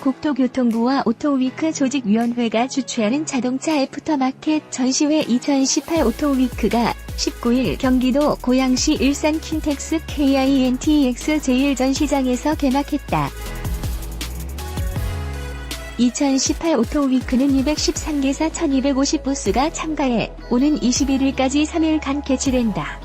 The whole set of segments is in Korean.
국토교통부와 오토위크 조직위원회가 주최하는 자동차 애프터마켓 전시회 2018 오토위크가 19일 경기도 고양시 일산 킨텍스 KINTX 제1전시장에서 개막했다. 2018 오토위크는 213개사 1250부스가 참가해 오는 21일까지 3일간 개최된다.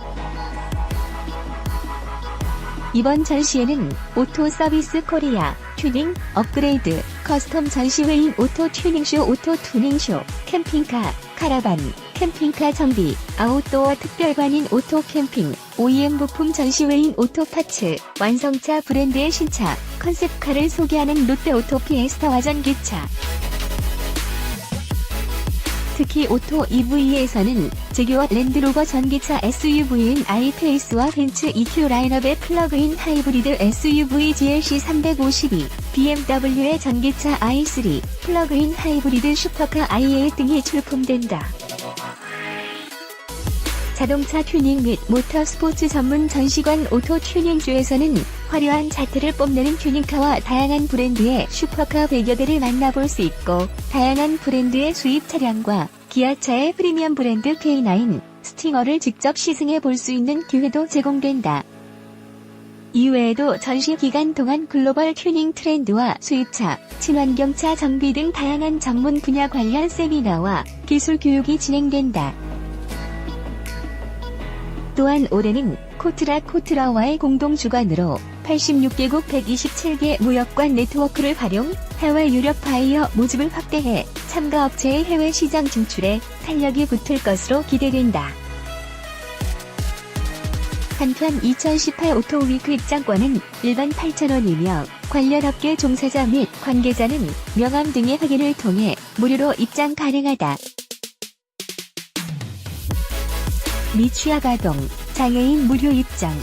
이번 전시회는 오토 서비스 코리아, 튜닝, 업그레이드, 커스텀 전시회인 오토 튜닝쇼, 오토 튜닝쇼, 캠핑카, 카라반, 캠핑카 정비, 아웃도어 특별관인 오토 캠핑, OEM 부품 전시회인 오토 파츠, 완성차 브랜드의 신차, 컨셉카를 소개하는 롯데 오토 피에스타 와 전기차. 특히 오토 EV에서는 제규어 랜드로버 전기차 SUV인 아이페이스와 벤츠 EQ 라인업의 플러그인 하이브리드 SUV GLC 352, BMW의 전기차 i3, 플러그인 하이브리드 슈퍼카 i8 등이 출품된다. 자동차 튜닝 및 모터 스포츠 전문 전시관 오토 튜닝쇼에서는 화려한 자태를 뽐내는 튜닝카와 다양한 브랜드의 슈퍼카 100여 대를 만나볼 수 있고 다양한 브랜드의 수입 차량과 기아차의 프리미엄 브랜드 K9, 스팅어를 직접 시승해 볼 수 있는 기회도 제공된다. 이외에도 전시 기간 동안 글로벌 튜닝 트렌드와 수입차, 친환경차 정비 등 다양한 전문 분야 관련 세미나와 기술 교육이 진행된다. 또한 올해는 코트라 코트라와의 공동 주관으로 86개국 127개 무역관 네트워크를 활용 해외 유럽 바이어 모집을 확대해 참가 업체의 해외 시장 진출에 탄력이 붙을 것으로 기대된다. 한편 2018 오토위크 입장권은 일반 8,000원이며 관련 업계 종사자 및 관계자는 명함 등의 확인을 통해 무료로 입장 가능하다. 미취학 아동, 장애인 무료 입장.